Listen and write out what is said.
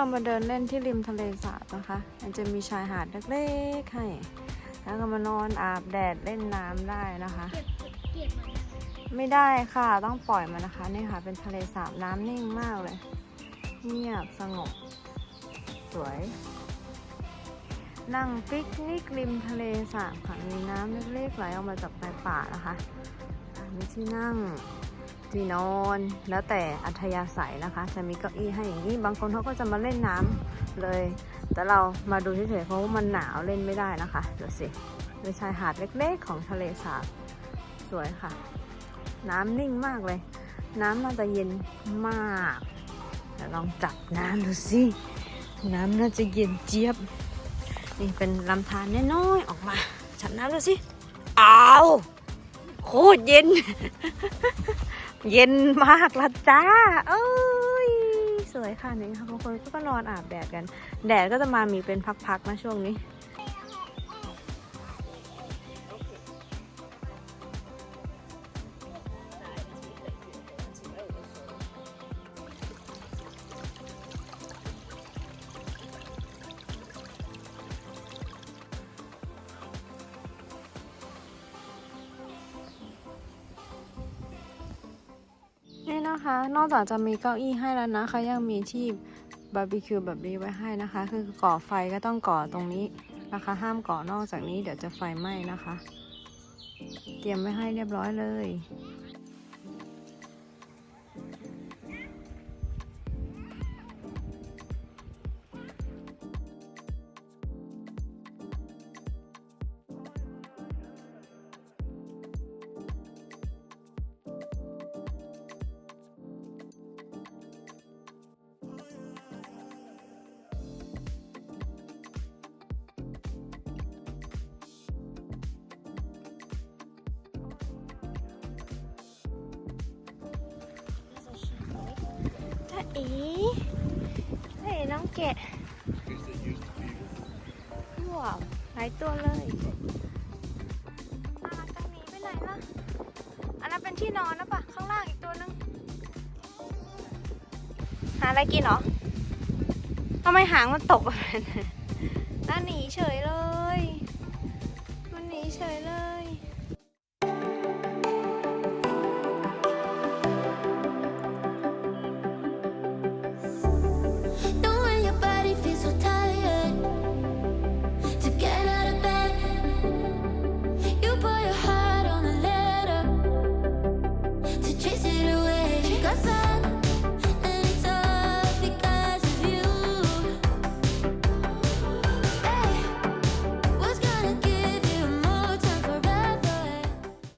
รามาเดินเล่นที่ริมทะเลสาบนะคะ มันจะมีชายหาดเล็กๆให้ แล้วก็มานอนอาบแดดเล่นน้ำได้นะคะ ไม่ได้ค่ะ ต้องปล่อยมันนะคะ นี่ค่ะ เป็นทะเลสาบน้ำนิ่งมากเลย เงียบสงบ สวย นั่งปิกนิกริมทะเลสาบค่ะ มีน้ำเล็กๆไหลออกมาจากปลายป่านะคะ มีที่นั่ง ที่นอนแล้วแต่อัธยาศัยนะคะ จะมีเก้าอี้ให้อย่างนี้ บางคนเขาก็จะมาเล่นน้ำเลย แต่เรามาดูเฉยๆเพราะว่ามันหนาวเล่นไม่ได้นะคะดูสิเป็นชายหาดเล็กๆของทะเลสาบสวยค่ะ น้ำนิ่งมากเลย น้ำน่าจะเย็นมากเดี๋ยวลองจับน้ำดูสิน้ำน่าจะเย็นเจี๊ยบ นี่เป็นลำธารน้อยๆออกมาจับน้ำดูสิอ้าวโคตรเย็น เย็นมากละจ้า เอ้ย สวยค่ะนี่ค่ะบางคนก็นอนอาบแดดกัน แดดก็จะมามีเป็นพักๆนะช่วงนี้ นะคะ นอกจากจะมีเก้าอี้ให้แล้วนะคะ ยังมีที่บาร์บีคิวแบบนี้ไว้ให้นะคะ คือก่อไฟก็ต้องก่อตรงนี้นะคะ ห้ามก่อนอกจากนี้เดี๋ยวจะไฟไหม้นะคะ เตรียมไว้ให้เรียบร้อยเลย เอ๋เฮ้ยน้องแกะว้าวหลายตัวเลยน่ารักจังหนีไปไหนล่ะ อันนั้นเป็นที่นอนนะปะข้างล่างอีกตัวนึง หาอะไรกินเหรอทำไมหางมันตกแบบนั้นน่าหนีเฉย Cause I